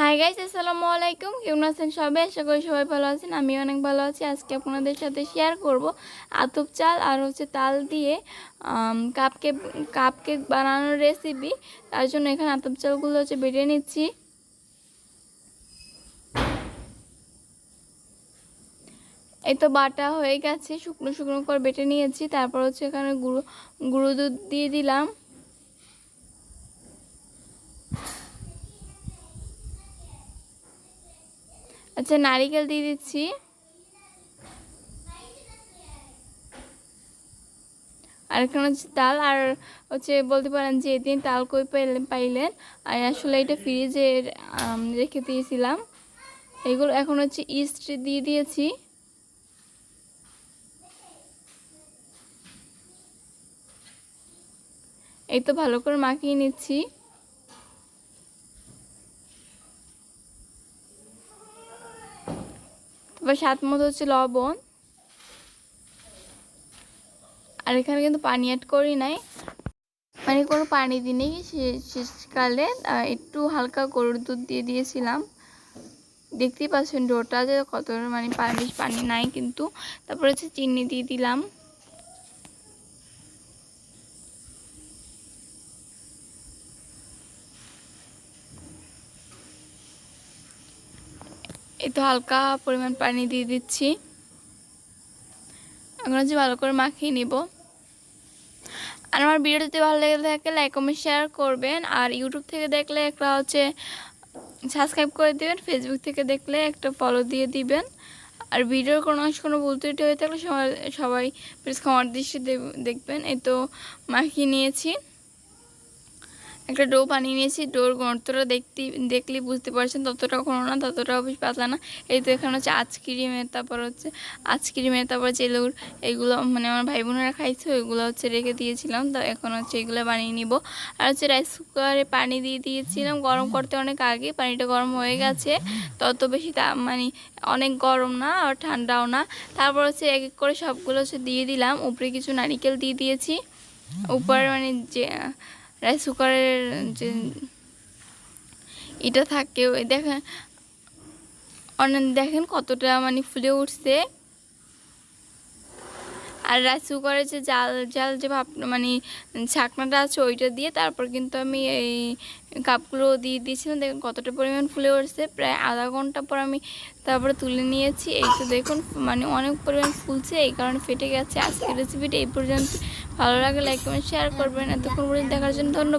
Hi guys আসসালামু আলাইকুম কেমন আছেন সবাই? আশা করি সবাই ভালো আছেন। আমি অনেক ভালো আছি। আজকে আপনাদের সাথে শেয়ার করব আতপ চাল আর হচ্ছে তাল দিয়ে কাপ কেক কাপ কেক বানানোর রেসিপি তার জন্য এখানে আতপ চালগুলো হচ্ছে বেটে নিচ্ছি। এই তো বাটা হয়ে গেছে। শুকনো শুকনো করে বেটে নিয়েছি। তারপর হচ্ছে এখানে গুঁড়ো গুঁড়ো দুধ দিয়ে দিলাম। আচ্ছা নারিকেল দিয়ে দিচ্ছি। আর এখানে হচ্ছে তাল আর হচ্ছে বলতে পারেন যে এদিন তাল কই পাইলেন পাইলেন। আর আসলে এটা ফ্রিজে রেখে দিয়েছিলাম। এগুলো এখন হচ্ছে ইস্ট দিয়ে দিয়েছি। এই তো ভালো করে মাখিয়ে নিচ্ছি। তারপর সাত মতো হচ্ছে লবণ। আর এখানে কিন্তু পানি অ্যাড করি নাই। মানে কোনো পানি দিই দিনেই শীতকালে। একটু হালকা গরুর দুধ দিয়ে দিয়েছিলাম। দেখতেই পাচ্ছেন ডোটা যে কত মানে বেশ পানি নাই কিন্তু। তারপরে হচ্ছে চিনি দিয়ে দিলাম। এই তো হালকা পরিমাণ পানি দিয়ে দিচ্ছি। এখন হচ্ছে ভালো করে মাখিয়ে নিব। আর আমার ভিডিও যদি ভালো লেগে থাকে লাইক কমেন্ট শেয়ার করবেন। আর ইউটিউব থেকে দেখলে একটা হচ্ছে সাবস্ক্রাইব করে দেবেন। ফেসবুক থেকে দেখলে একটা ফলো দিয়ে দিবেন। আর ভিডিওর কোনো অংশ কোনো ভুল হয়ে থাকলে সবাই সবাই প্লিজ ক্ষমার দৃষ্টি দেখবেন। এই তো মাখিয়ে নিয়েছি। একটা ডো বানিয়ে নিয়েছি, ডোর গর্তটা দেখতে, দেখলেই বুঝতে পারছেন ততটা কোনো না, ততটা বেশ পাতলা না। এই তো এখানে হচ্ছে আজক্রিমের তারপর হচ্ছে আজক্রিমের তারপর জেলুর, এগুলো মানে আমার ভাই বোনেরা খাইছে, ওইগুলো হচ্ছে রেখে দিয়েছিলাম। তো এখন হচ্ছে এগুলো বানিয়ে নিব। আর হচ্ছে রাইস কুকারে পানি দিয়ে দিয়েছিলাম গরম করতে অনেক আগে, পানিটা গরম হয়ে গেছে। তত বেশি মানে অনেক গরম না আর ঠান্ডাও না। তারপর হচ্ছে এক এক করে সবগুলো হচ্ছে দিয়ে দিলাম। উপরে কিছু নারিকেল দিয়ে দিয়েছি। উপরে মানে যে রাইস কুকারের যে এটা থাকে ওই দেখেন অনেক দেখেন কতটা মানে ফুলে উঠছে। আর রাইস কুকারে যে জাল জাল যে ভাব মানে ছাকনাটা আছে ওইটা দিয়ে তারপর কিন্তু আমি এই কাপগুলো দিয়ে দিয়েছিলাম। দেখুন কতটা পরিমাণ ফুলে উঠছে, প্রায় আধা ঘণ্টা পর আমি তারপরে তুলে নিয়েছি। এই তো দেখুন মানে অনেক পরিমাণ ফুলছে, এই কারণে ফেটে গেছে। আজকের রেসিপিটা এই পর্যন্ত। ভালো লাগে লাইক কমেন্ট শেয়ার করবেন। এতক্ষণ পর্যন্ত দেখার জন্য ধন্যবাদ।